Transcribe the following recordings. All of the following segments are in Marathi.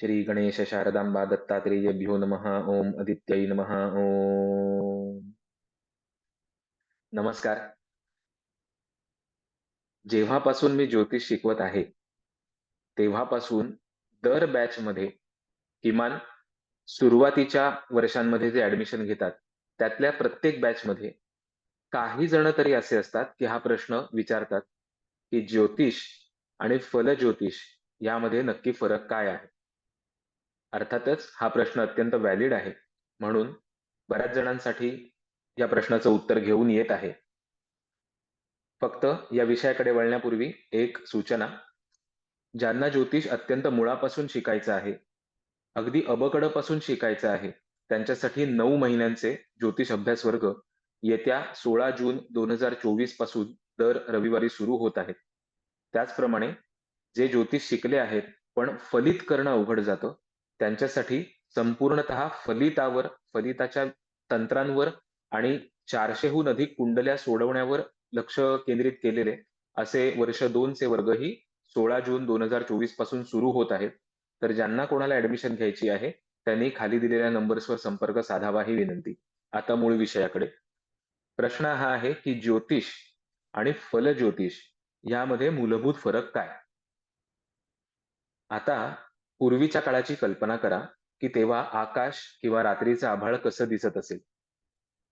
श्री गणेश शारदांबा दत्तात्रेयभ्यो नमः। ओम आदित्यै नमः। ओम। नमस्कार। जेव्हापासून मी ज्योतिष शिकवत आहे तेव्हापासून दर बॅच मध्ये किमान सुरुवातीच्या वर्षांमध्ये जे ऍडमिशन घेतात त्यातल्या प्रत्येक बॅच मध्ये काही जण तरी असे असतात की हा प्रश्न विचारतात की ज्योतिष आणि फलज्योतिष यामध्ये नक्की फरक काय आहे? अर्थातच हा प्रश्न अत्यंत व्हॅलिड आहे. म्हणून बऱ्याच जणांसाठी या प्रश्नाचं उत्तर घेऊन येत आहे. फक्त या विषयाकडे वळण्यापूर्वी एक सूचना. ज्यांना ज्योतिष अत्यंत मुळापासून शिकायचं आहे अगदी अबकडपासून शिकायचं आहे त्यांच्यासाठी नऊ महिन्यांचे ज्योतिष अभ्यास वर्ग येत्या सोळा जून दोन हजार चोवीसपासून दर रविवारी सुरू होत आहेत. त्याचप्रमाणे जे ज्योतिष शिकले आहेत पण फलित करणं अवघड जातं त्यांच्यासाठी संपूर्णतः फलितावर फलिताच्या तंत्रांवर आणि चारशेहून अधिक कुंडल्या सोडवण्यावर लक्ष केंद्रित केलेले असे वर्ष दोनचे वर्गही सोळा जून दोन हजार चोवीसपासून सुरू होत आहेत. तर ज्यांना कोणाला ऍडमिशन घ्यायची आहे त्यांनी खाली दिलेल्या नंबर्सवर संपर्क साधावा ही विनंती. आता मूळ विषयाकडे. प्रश्न हा आहे की ज्योतिष आणि फलज्योतिष यामध्ये मूलभूत फरक काय? आता पूर्वीच्या काळाची कल्पना करा की तेव्हा आकाश किंवा रात्रीचं आभाळ कसं दिसत असेल.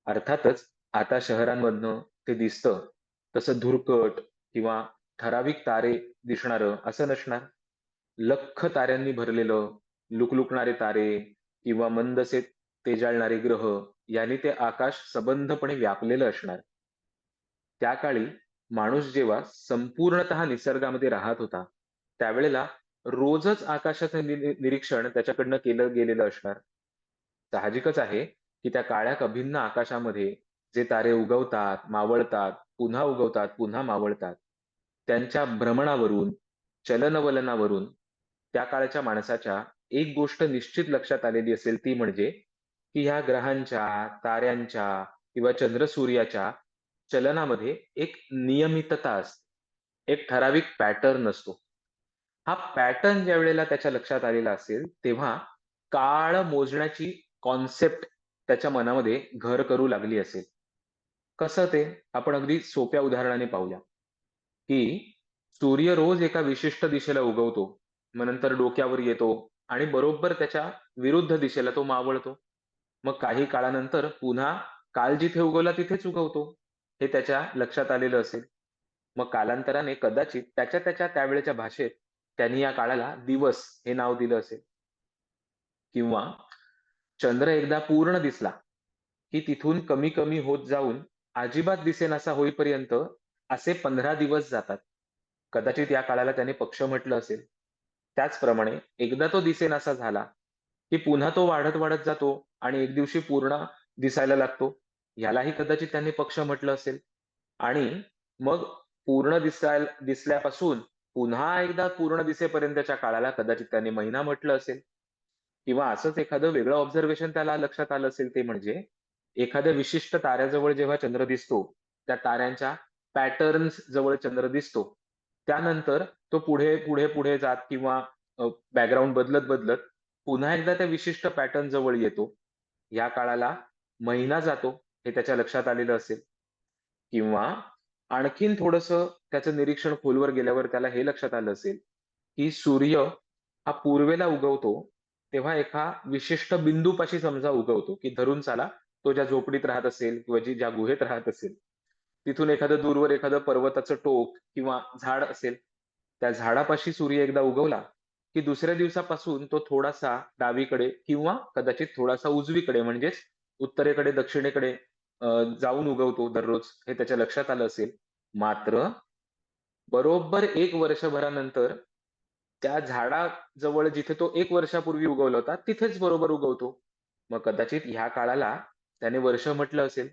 अर्थातच आता शहरांमधनं ते दिसतं तसं धुरकट किंवा ठराविक तारे दिसणारं असं नसणार. लख ताऱ्यांनी भरलेलं लुकलुकणारे तारे किंवा मंदसे तेजाळणारे ग्रह यांनी ते आकाश सबंधपणे व्यापलेलं असणार. त्या काळी माणूस जेव्हा संपूर्णतः निसर्गामध्ये राहत होता त्यावेळेला रोजच आकाशाचं निरीक्षण त्याच्याकडनं केलं गेलेलं असणार. साहजिकच आहे की त्या काळ्या अभिन्न आकाशामध्ये जे तारे उगवतात मावळतात पुन्हा उगवतात पुन्हा मावळतात त्यांच्या भ्रमणावरून चलनवलनावरून त्या काळच्या माणसाच्या एक गोष्ट निश्चित लक्षात आलेली असेल ती म्हणजे की ह्या ग्रहांच्या ताऱ्यांच्या किंवा चंद्र सूर्याच्या चलनामध्ये एक नियमितता असते. एक ठराविक पॅटर्न असतो. हा पॅटर्न ज्या वेळेला त्याच्या लक्षात आलेला असेल तेव्हा काळ मोजण्याची कॉन्सेप्ट त्याच्या मनामध्ये घर करू लागली असेल. कसं ते? आपण अगदी सोप्या उदाहरणाने पाहूया. की सूर्य रोज एका विशिष्ट दिशेला उगवतो मग नंतर डोक्यावर येतो आणि बरोबर त्याच्या विरुद्ध दिशेला तो मावळतो. मग काही काळानंतर पुन्हा काल जिथे उगवला तिथेच उगवतो हे त्याच्या लक्षात आलेलं असेल. मग कालांतराने कदाचित त्याच्या त्याच्या त्यावेळेच्या भाषेत त्यांनी या काळाला दिवस हे नाव दिलं असेल. किंवा चंद्र एकदा पूर्ण दिसला की तिथून कमी कमी होत जाऊन अजिबात दिसेनासा होईपर्यंत असे पंधरा दिवस जातात. कदाचित या काळाला त्याने पक्ष म्हटलं असेल. त्याचप्रमाणे एकदा तो दिसेनासा झाला की पुन्हा तो वाढत वाढत जातो आणि एक दिवशी पूर्ण दिसायला लागतो. यालाही कदाचित त्यांनी पक्ष म्हटलं असेल. आणि मग पूर्ण दिसायला दिसल्यापासून पुन्हा एकदा पूर्ण दिसेपर्यंतच्या काळाला कदाचित त्याने महिना म्हटलं असेल. किंवा असंच एखादं वेगळं ऑब्झर्वेशन त्याला लक्षात आलं असेल ते म्हणजे एखाद्या विशिष्ट ताऱ्याजवळ जेव्हा चंद्र दिसतो त्या ताऱ्यांच्या पॅटर्न्स जवळ चंद्र दिसतो. त्यानंतर तो पुढे पुढे पुढे जात किंवा बॅकग्राऊंड बदलत बदलत पुन्हा एकदा त्या विशिष्ट पॅटर्न जवळ येतो. या काळाला महिना जातो हे त्याच्या लक्षात आलेलं असेल. किंवा आणखीन थोडस त्याचं निरीक्षण खोलवर गेल्यावर त्याला हे लक्षात आलं असेल की सूर्य हा पूर्वेला उगवतो तेव्हा एका विशिष्ट बिंदूपाशी समजा उगवतो की धरून चाला तो ज्या झोपडीत राहत असेल किंवा जी ज्या गुहेत राहत असेल. तिथून एखादं दूरवर एखादं पर्वताचं टोक किंवा झाड असेल त्या झाडापाशी सूर्य एकदा उगवला की दुसऱ्या दिवसापासून तो थोडासा डावीकडे किंवा कदाचित थोडासा उजवीकडे म्हणजेच उत्तरेकडे दक्षिणेकडे जाऊन उगवतो दररोज हे त्याच्या लक्षात आलं असेल. मात्र बरोबर एक वर्षभरानंतर त्या झाडाजवळ जिथे तो एक वर्षापूर्वी उगवला होता तिथेच बरोबर उगवतो. मग कदाचित ह्या काळाला त्याने वर्ष म्हटलं असेल.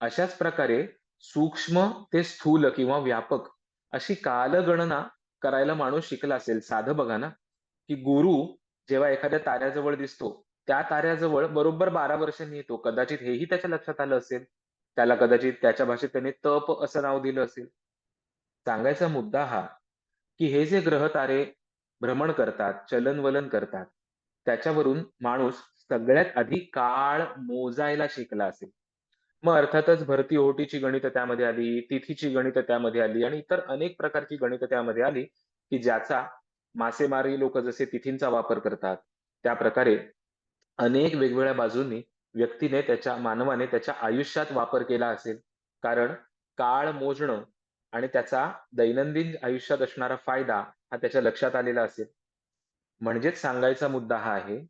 अशाच प्रकारे सूक्ष्म ते स्थूल किंवा व्यापक अशी कालगणना करायला माणूस शिकला असेल. साधं बघा ना की गुरु जेव्हा एखाद्या ताऱ्याजवळ दिसतो त्या ताऱ्याजवळ बरोबर बारा वर्षांनी येतो. कदाचित हेही त्याच्या लक्षात आलं असेल. त्याला कदाचित त्याच्या भाषेत त्याने तप असं नाव दिलं असेल सांगायचा मुद्दा हा की हे जे ग्रह तारे भ्रमण करतात, चलन-वलन करतात. त्याच्यावरून माणूस सगळ्यात आधी काळ मोजायला शिकला असेल. मग अर्थातच भरती ओहोटीची गणितं त्यामध्ये आली, तिथीची गणितं त्यामध्ये आली आणि इतर अनेक प्रकारची गणितं त्यामध्ये आली, की ज्याचा मासेमारी लोक जसे तिथींचा वापर करतात, त्या प्रकारे अनेक वेगवेगळ्या बाजूंनी व्यक्तीने त्याच्या मानवाने त्याच्या आयुष्यात वापर केला असेल. कारण काळ मोजणं आणि त्याचा दैनंदिन आयुष्यात असणारा फायदा हा त्याच्या लक्षात आलेला असेल. म्हणजेच सांगायचा मुद्दा हा आहे,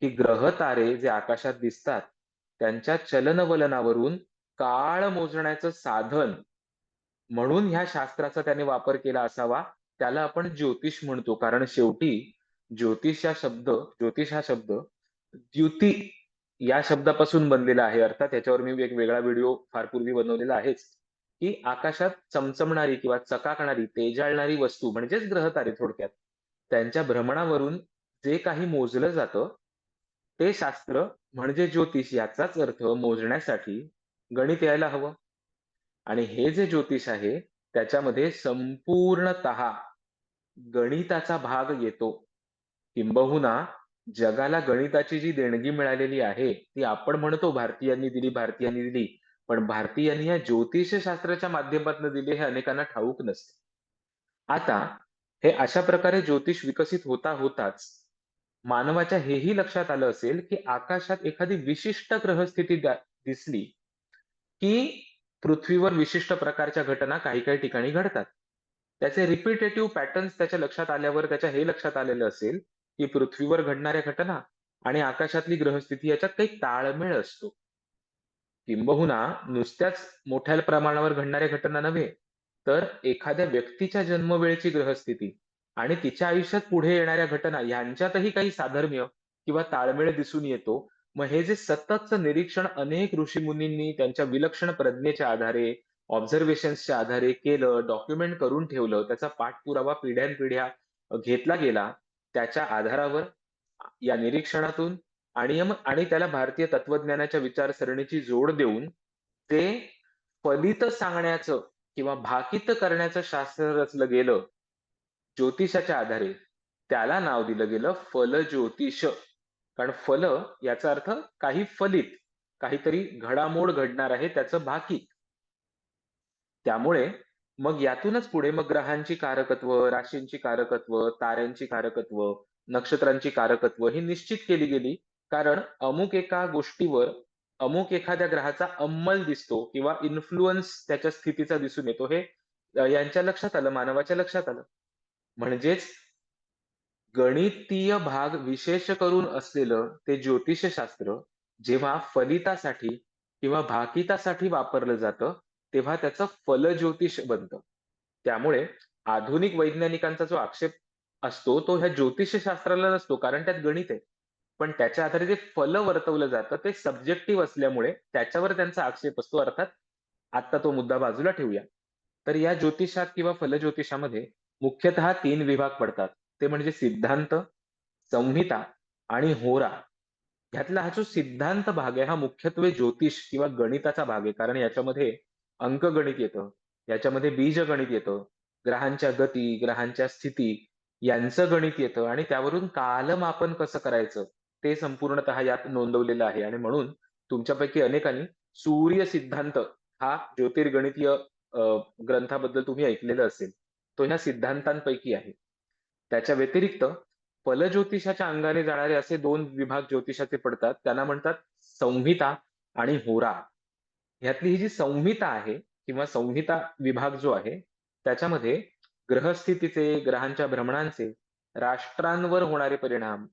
की ग्रह-तारे जे आकाशात दिसतात, त्यांच्या चलनवलनावरून काळ मोजण्याचं साधन म्हणून ह्या शास्त्राचा त्याने वापर केला असावा. त्याला आपण ज्योतिष म्हणतो. कारण शेवटी ज्योतिष हा शब्द ज्योतिष हा शब्द द्युती या शब्दापासून बनलेला आहे. अर्थात याच्यावर मी एक वेगळा व्हिडिओ फार पूर्वी बनवलेला आहेच, की आकाशात चमचमणारी किंवा चकाकणारी, तेजाळणारी वस्तू म्हणजेच ग्रह-तारे थोडक्यात. त्यांच्या भ्रमणावरून जे काही मोजलं जातं, ते शास्त्र म्हणजे ज्योतिष याचाच अर्थ मोजण्यासाठी गणित यायला हवं. आणि हे जे ज्योतिष आहे, त्याच्यामध्ये संपूर्णतः गणिताचा भाग येतो. किंबहुना जगाला गणिताची जी देणगी मिळालेली आहे, ती आपण म्हणतो भारतीयांनी दिली, भारतीयांनी दिली. पण भारतीयांनी या ज्योतिषशास्त्राच्या माध्यमातून दिली हे अनेकांना ठाऊक नसते. आता हे अशा प्रकारे ज्योतिष विकसित होता होताच मानवाच्या हेही लक्षात आलं असेल, की आकाशात एखादी विशिष्ट ग्रहस्थिती दिसली, की पृथ्वीवर विशिष्ट प्रकारच्या घटना काही-काही ठिकाणी घडतात. त्याचे रिपिटेटिव्ह पॅटर्न्स त्याच्या लक्षात आल्यावर त्याच्या हे लक्षात आलेलं असेल, की पृथ्वीवर घडणाऱ्या घटना आणि आकाशातली ग्रहस्थिती याच्यात काही ताळमेळ असतो. किंबहुना नुसत्याच मोठ्या प्रमाणावर घडणाऱ्या घटना नव्हे, तर एखाद्या व्यक्तीच्या जन्मवेळची ग्रहस्थिती आणि तिच्या आयुष्यात पुढे येणाऱ्या घटना यांच्यातही काही साधर्म्य किंवा ताळमेळ दिसून येतो. मग हे जे सततचं निरीक्षण अनेक ऋषीमुनींनी त्यांच्या विलक्षण प्रज्ञेच्या आधारे, ऑब्झर्वेशन्सच्या आधारे केलं, डॉक्युमेंट करून ठेवलं, त्याचा पाठपुरावा पिढ्यानपिढ्या घेतला गेला. त्याच्या आधारावर या निरीक्षणातून आणि मग आणि त्याला भारतीय तत्वज्ञानाच्या विचारसरणीची जोड देऊन ते फलित सांगण्याचं किंवा भाकित करण्याचं शास्त्र रचलं गेलं, ज्योतिषाच्या आधारे. त्याला नाव दिलं गेलं फल ज्योतिष कारण फल याचा अर्थ काही फलित, काहीतरी घडामोड घडणार आहे त्याचं भाकी त्यामुळे मग यातूनच पुढे मग ग्रहांची कारकत्व, राशींची कारकत्व, ताऱ्यांची कारकत्व, नक्षत्रांची कारकत्व ही निश्चित केली गेली. कारण अमुक एका गोष्टीवर अमुक एखाद्या ग्रहाचा अंमल दिसतो किंवा इन्फ्लुअन्स त्याच्या स्थितीचा दिसून येतो हे यांच्या लक्षात आलं, मानवाच्या लक्षात आलं. म्हणजेच गणितीय भाग विशेष करून असलेलं ते ज्योतिषशास्त्र जेव्हा फलितासाठी किंवा भाकितासाठी वापरलं जातं, तेव्हा त्याचं फलज्योतिष बनतं. त्यामुळे आधुनिक वैज्ञानिकांचा जो आक्षेप असतो, तो ह्या ज्योतिषशास्त्राला नसतो, कारण त्यात गणित आहे. पण त्याच्या आधारे जे फल वर्तवलं जातं, ते सब्जेक्टिव्ह असल्यामुळे त्याच्यावर त्यांचा आक्षेप असतो. अर्थात आत्ता तो मुद्दा बाजूला ठेवूया. तर या ज्योतिषात किंवा फलज्योतिषामध्ये मुख्यतः 3 विभाग पडतात. ते म्हणजे सिद्धांत, संहिता आणि होरा. ह्यातला हा जो सिद्धांत भाग आहे, हा मुख्यत्वे ज्योतिष किंवा गणिताचा भाग आहे. कारण याच्यामध्ये अंकगणित येतं, याच्यामध्ये बीजगणित येतं, ग्रहांच्या गती, ग्रहांच्या स्थिती यांचं गणित येतं आणि त्यावरून कालमापन कसं करायचं, ते संपूर्णतः यात नोंदवलेलं आहे आणि म्हणून तुमच्यापैकी अनेकांनी सूर्य सिद्धांत हा ज्योतिर्गणितीय ग्रंथाबद्दल तुम्ही ऐकलेलं असेल. तो ह्या सिद्धांतांपैकी आहे. त्याच्या व्यतिरिक्त फलज्योतिषाच्या अंगाने जाणारे असे दोन विभाग ज्योतिषाचे पडतात. त्यांना म्हणतात संहिता आणि होरा. ह्यातली ही जी संहिता आहे किंवा संहिता विभाग जो आहे, त्याच्यामध्ये ग्रहस्थितीचे, ग्रहांच्या भ्रमणांचे, राष्ट्रांवर होणारे परिणाम,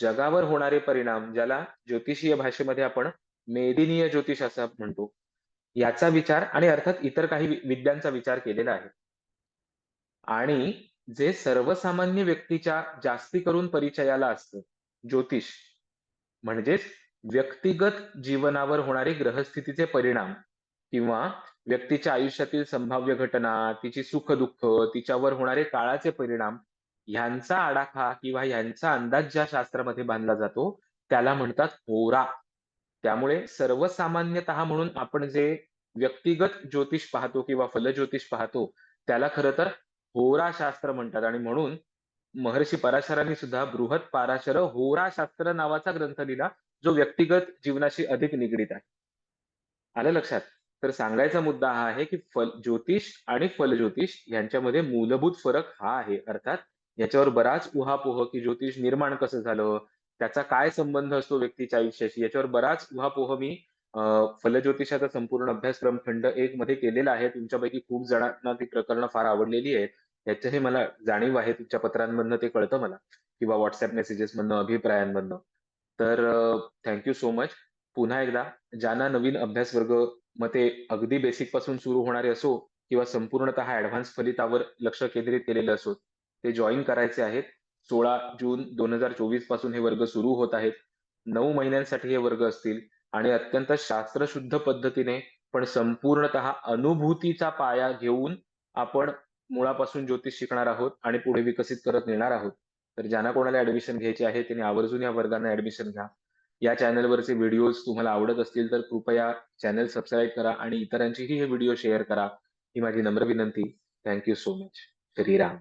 जगावर होणारे परिणाम, ज्याला ज्योतिषीय भाषेमध्ये आपण मेदिनीय ज्योतिष असं म्हणतो. याचा विचार आणि अर्थात इतर काही विद्यांचा विचार केलेला आहे. आणि जे सर्वसामान्य व्यक्तीच्या जास्ती करून परिचयाला असतं, ज्योतिष. म्हणजेच व्यक्तिगत जीवनावर होणारे ग्रहस्थितीचे परिणाम किंवा व्यक्तीच्या आयुष्यातील संभाव्य घटना, तिची सुख-दुःख, तिच्यावर होणारे काळाचे परिणाम, ह्यांचा आडाखा किंवा ह्यांचा अंदाज ज्या शास्त्रामध्ये बांधला जातो, त्याला म्हणतात होरा. त्यामुळे सर्वसामान्यतः म्हणून आपण जे व्यक्तिगत ज्योतिष पाहतो किंवा फलज्योतिष पाहतो, त्याला खरं तर होरा शास्त्र म्हणतात आणि म्हणून महर्षी पराशरांनी सुद्धा बृहत पाराशर होरा शास्त्र नावाचा ग्रंथ लिहिला जो व्यक्तिगत जीवनाशी अधिक निगडीत आहे. आलं लक्षात? तर सांगायचा मुद्दा हा आहे की फल ज्योतिष आणि फलज्योतिष यांच्यामध्ये मूलभूत फरक हा आहे. अर्थात याच्यावर बराच उहापोह की ज्योतिष निर्माण कसं झालं त्याचा काय संबंध असतो व्यक्तीच्या आयुष्याशी याच्यावर बराच उहापोह मी फलज्योतिषाचा संपूर्ण अभ्यासक्रम खंड एक मध्ये केलेला आहे. तुमच्यापैकी खूप जणांना ती प्रकरणं फार आवडलेली आहेत. याच्याही मला जाणीव आहे तुमच्या पत्रांमधनं ते कळतं मला. किंवा व्हॉट्सअप मेसेजेसमधनं, अभिप्रायांमधनं. तर थँक्यू सो मच पुन्हा एकदा ज्यांना नवीन अभ्यास वर्ग मग ते अगदी बेसिकपासून सुरू होणारे असो किंवा संपूर्णतः ऍडव्हान्स फलितावर लक्ष केंद्रित केलेले असो ते जॉईन करायचे आहेत. सोळा जून दोन हजार चोवीसपासून हे वर्ग सुरू होत आहेत. नऊ महिन्यांसाठी हे वर्ग असतील. आणि अत्यंत शास्त्रशुद्ध पद्धतीने पण संपूर्णतः अनुभूतीचा पाया घेऊन आपण मुळापासून ज्योतिष शिकणार आहोत आणि पुढे विकसित करत नेणार आहोत. तर ज्यांना कोणाला ऍडमिशन घ्यायची आहे त्यांनी आवर्जून या वर्गांना ऍडमिशन घ्या. या चॅनलवरचे व्हिडिओज तुम्हाला आवडत असतील तर कृपया चॅनल सबस्क्राईब करा आणि इतरांचीही हे व्हिडिओ शेअर करा. ही माझी नम्र विनंती. Thank you so much Shriram